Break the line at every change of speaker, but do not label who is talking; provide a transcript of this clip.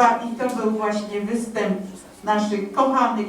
Państwa i to był właśnie występ naszych kochanych